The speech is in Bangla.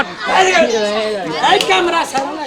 শট এই ক্যামেরা সামনে